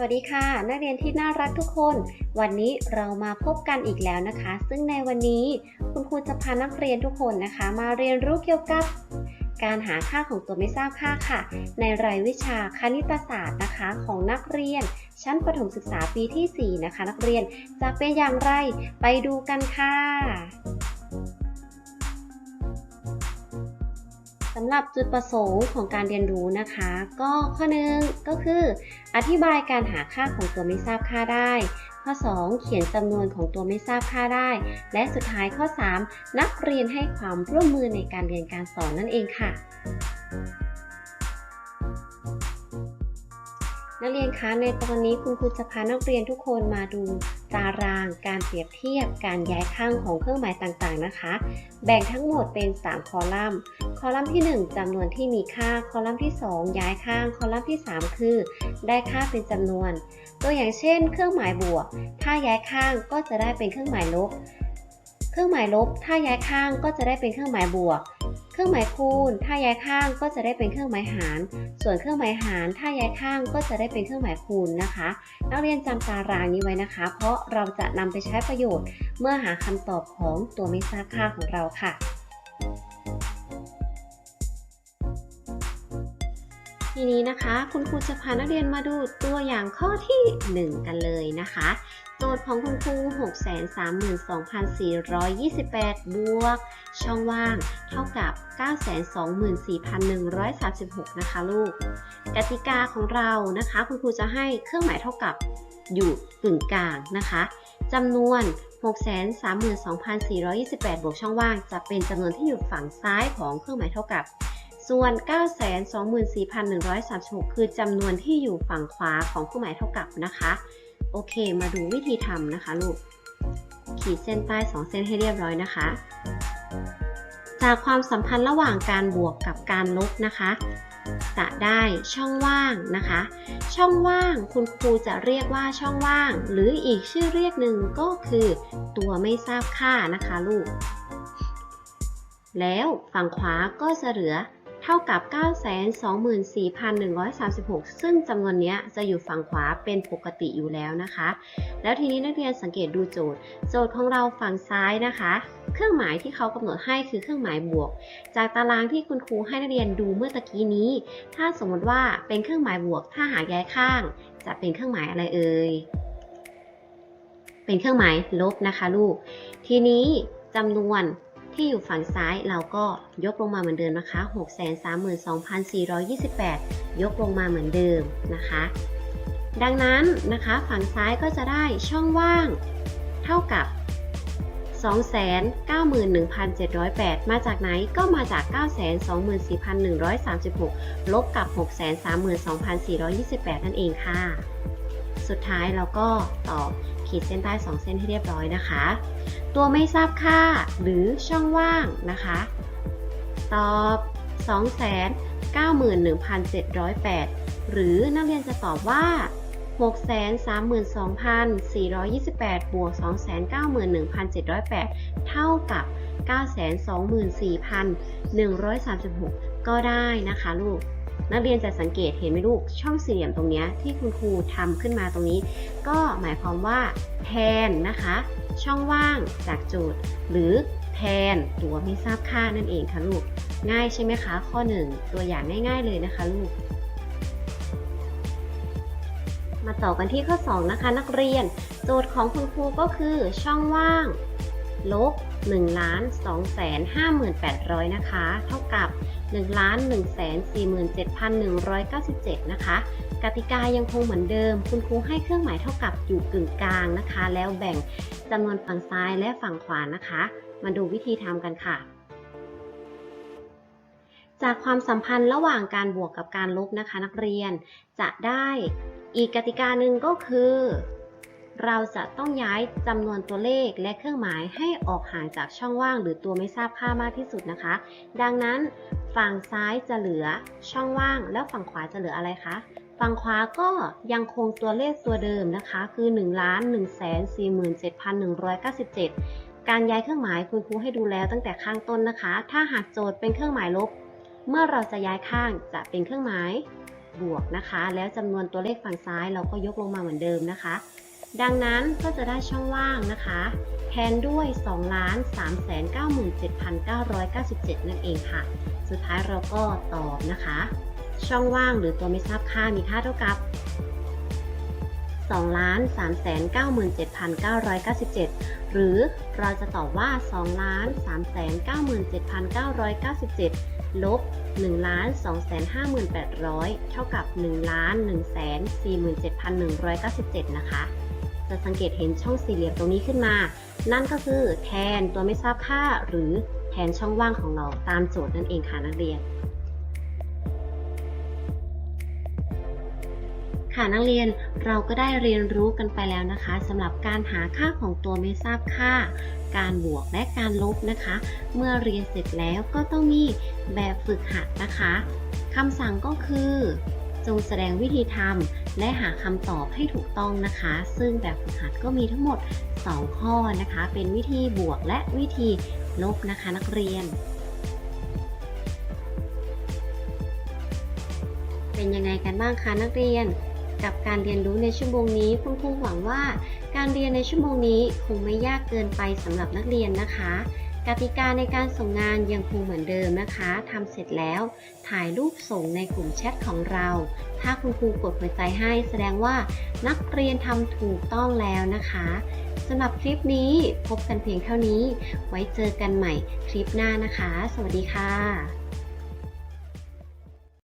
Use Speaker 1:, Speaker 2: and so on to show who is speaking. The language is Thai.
Speaker 1: วัสดีค่ะ นักเรียนที่น่ารักทุกคน วันนี้เรามาพบกันอีกแล้วนะคะ ซึ่งในวันนี้คุณครูจะพานักเรียนทุกคนนะคะ มาเรียนรู้เกี่ยวกับ การหาค่าของตัวไม่ทราบค่าค่ะ ในรายวิชาคณิตศาสตร์นะคะ ของนักเรียน ชั้นประถมศึกษาปีที่ 4 นะคะ นักเรียนจะเป็นอย่างไรไปดูกันค่ะ สำหรับจุดประสงค์ของการเรียนรู้นะคะ ก็ข้อหนึ่งก็คือ อธิบายการหาค่าของตัวไม่ทราบค่าได้ ข้อ 2 เขียนจำนวนของตัวไม่ทราบค่าได้ และสุดท้ายข้อ 3 นักเรียนให้ความร่วมมือในการเรียนการสอนนั่นเองค่ะ นักเรียนคะในตอนนี้คุณครูจะพานักเรียนทุกคนมาดูตารางการเปรียบเทียบการย้ายข้างของเครื่องหมายต่างๆนะคะ แบ่งทั้งหมดเป็น 3 คอลัมน์ คอลัมน์ที่ 1จำนวนที่มีค่า คอลัมน์ที่ 2 ย้ายข้าง คอลัมน์ที่ 3 คือ ได้ค่าเป็นจำนวน ตัวอย่างเช่น เครื่องหมายบวก ถ้าย้ายข้างก็จะได้เป็นเครื่องหมายลบ เครื่องหมายลบ ถ้าย้ายข้างก็จะได้เป็นเครื่องหมายบวก รื่องหมายคูณ ถ้าย้ายข้างก็จะได้เป็นเครื่องหมายหาร ส่วนเครื่องหมายหาร ถ้าย้ายข้างก็จะได้เป็นเครื่องหมายคูณนะคะ นักเรียนจำตารางนี้ไว้นะคะ เพราะเราจะนำไปใช้ประโยชน์ เมื่อหาคำตอบของตัวไม่ทราบค่าของเราค่ะทีนี้นะคะ คุณครูจะพานักเรียนมาดูตัวอย่างข้อที่ 1 กันเลยนะคะ โจทย์ของคุณครู 632,428 บวก ช่องว่างเท่ากับ 924,136 นะคะลูก กติกาของเรานะคะ คุณครูจะให้เครื่องหมายเท่ากับอยู่กึ่งกลางนะคะจำนวน 632,428 บวกช่องว่าง จะเป็นจำนวนที่อยู่ฝั่งซ้ายของเครื่องหมายเท่ากับ ส่วน 924,136 คือจำนวนที่อยู่ฝั่งขวาของเครื่องหมายเท่ากับนะคะ โอเค มาดูวิธีทำนะคะลูก ขีดเส้นใต้ 2 เส้นให้เรียบร้อยนะคะ จากความสัมพันธ์ระหว่างการบวกกับการลบนะคะ จะได้ช่องว่างนะคะ ช่องว่างคุณครูจะเรียกว่าช่องว่าง หรืออีกชื่อเรียกหนึ่งก็คือ ตัวไม่ทราบค่านะคะลูก แล้วฝั่งขวาก็จะเหลือ เท่ากับ 924,136 ซึ่งจำนวนนี้จะอยู่ฝั่งขวาเป็นปกติอยู่แล้วนะคะ แล้วทีนี้นักเรียนสังเกตดูโจทย์ โจทย์ของเราฝั่งซ้ายนะคะ เครื่องหมายที่เขากำหนดให้คือเครื่องหมายบวก จากตารางที่คุณครูให้นักเรียนดูเมื่อตะกี้นี้ ถ้าสมมติว่าเป็นเครื่องหมายบวก ถ้าหาย้ายข้าง จะเป็นเครื่องหมายอะไรเอ่ย เป็นเครื่องหมายลบนะคะลูก ทีนี้จำนวน ที่อยู่ฝั่งซ้ายเราก็ยกลงมาเหมือนเดิมนะคะ 632,428 ยกลงมาเหมือนเดิมนะคะ ดังนั้นนะคะฝั่งซ้ายก็จะได้ช่องว่างเท่ากับ 291,708 มาจากไหนก็มาจาก 924,136 ลบกับ 632,428 นั่นเองค่ะ สุดท้ายเราก็ต่อขีดเส้นใต้ 2 เส้นให้เรียบร้อยนะคะ ตัวไม่ทราบค่าหรือช่องว่างนะคะ ตอบ 291,708 หรือนักเรียนจะตอบว่า 632,428 บวก 291,708 เท่ากับ 924,136 ก็ได้นะคะลูก นักเรียนจะสังเกตเห็นไหมลูกช่องสี่เหลี่ยมตรงนี้ที่คุณครูทำขึ้นมาตรงนี้ ก็หมายความว่าแทนนะคะ ช่องว่างจากโจทย์ หรือแทนตัวไม่ทราบค่านั่นเองค่ะลูก ง่ายใช่ไหมคะ ข้อ 1 ตัวอย่างง่าย ๆ เลยนะคะลูก มาต่อกันที่ข้อ 2 นะคะ นักเรียน โจทย์ของคุณครูก็คือช่องว่าง ลบ1ล้าน2แสน58,000 นะคะ เท่ากับ1ล้าน1แสน47,197 นะคะ กติกายังคงเหมือนเดิม คุณครูให้เครื่องหมายเท่ากับอยู่กึ่งกลางนะคะ แล้วแบ่งจำนวนฝั่งซ้ายและฝั่งขวานะคะ มาดูวิธีทำกันค่ะ จากความสัมพันธ์ระหว่างการบวกกับการลบนะคะ นักเรียนจะได้อีกกติกาหนึ่งก็คือ เราจะต้องย้ายจำนวนตัวเลขและเครื่องหมายให้ออกห่างจากช่องว่างหรือตัวไม่ทราบค่ามากที่สุดนะคะ ดังนั้นฝั่งซ้ายจะเหลือช่องว่าง แล้วฝั่งขวาจะเหลืออะไรคะ ฝั่งขวาก็ยังคงตัวเลขตัวเดิมนะคะ คือ 1 1 4 7 1 9 7 การย้ายเครื่องหมายคุณครูให้ดูแล้วตั้งแต่ข้างต้นนะคะ ถ้าหากโจทย์เป็นเครื่องหมายลบ เมื่อเราจะย้ายข้างจะเป็นเครื่องหมายบวกนะคะ แล้วจำนวนตัวเลขฝั่งซ้ายเราก็ยกลงมาเหมือนเดิมนะคะ ดังนั้นก็จะได้ช่องว่างนะคะ แทนด้วย 2 3 9 7 9 9 7 นั่นเองค่ะ สุดท้ายเราก็ตอบนะคะ ช่องว่างหรือตัวไม่ทราบค่ามีค่าเท่ากับ 2 3 9 7 9 9 7 หรือเราจะตอบว่า 2 3 9 7 9 9 7ลบ1 2 5 8 0 0 เท่ากับ1 1 4 7 1 9 7 นะคะ จะสังเกตเห็นช่องสี่เหลี่ยมตรงนี้ขึ้นมา นั่นก็คือแทนตัวไม่ทราบค่า หรือแทนช่องว่างของเราตามโจทย์นั่นเองค่ะนักเรียน ค่ะนักเรียนเราก็ได้เรียนรู้กันไปแล้วนะคะสำหรับการหาค่าของตัวไม่ทราบค่า การบวกและการลบนะคะ เมื่อเรียนเสร็จแล้วก็ต้องมีแบบฝึกหัดนะคะคำสั่งก็คือ งแสดงวิธีทำและหาคำตอบให้ถูกต้องนะคะ ซึ่งแบบฝึกหัดก็มีทั้งหมด 2 ข้อนะคะ เป็นวิธีบวกและวิธีลบนะคะนักเรียน เป็นยังไงกันบ้างคะนักเรียนกับการเรียนรู้ในชั่วโมงนี้คุณครูหวังว่า การเรียนในชั่วโมงนี้คงไม่ยากเกินไปสำหรับนักเรียนนะคะ กติกาในการส่งงานยังคงเหมือนเดิมนะคะทำเสร็จแล้ว ถ่ายรูปส่งในกลุ่มแชทของเรา ถ้าคุณครูกดหัวใจให้แสดงว่านักเรียนทำถูกต้องแล้วนะคะสำหรับคลิปนี้พบกันเพียงเท่านี้ ไว้เจอกันใหม่คลิปหน้านะคะ สวัสดีค่ะ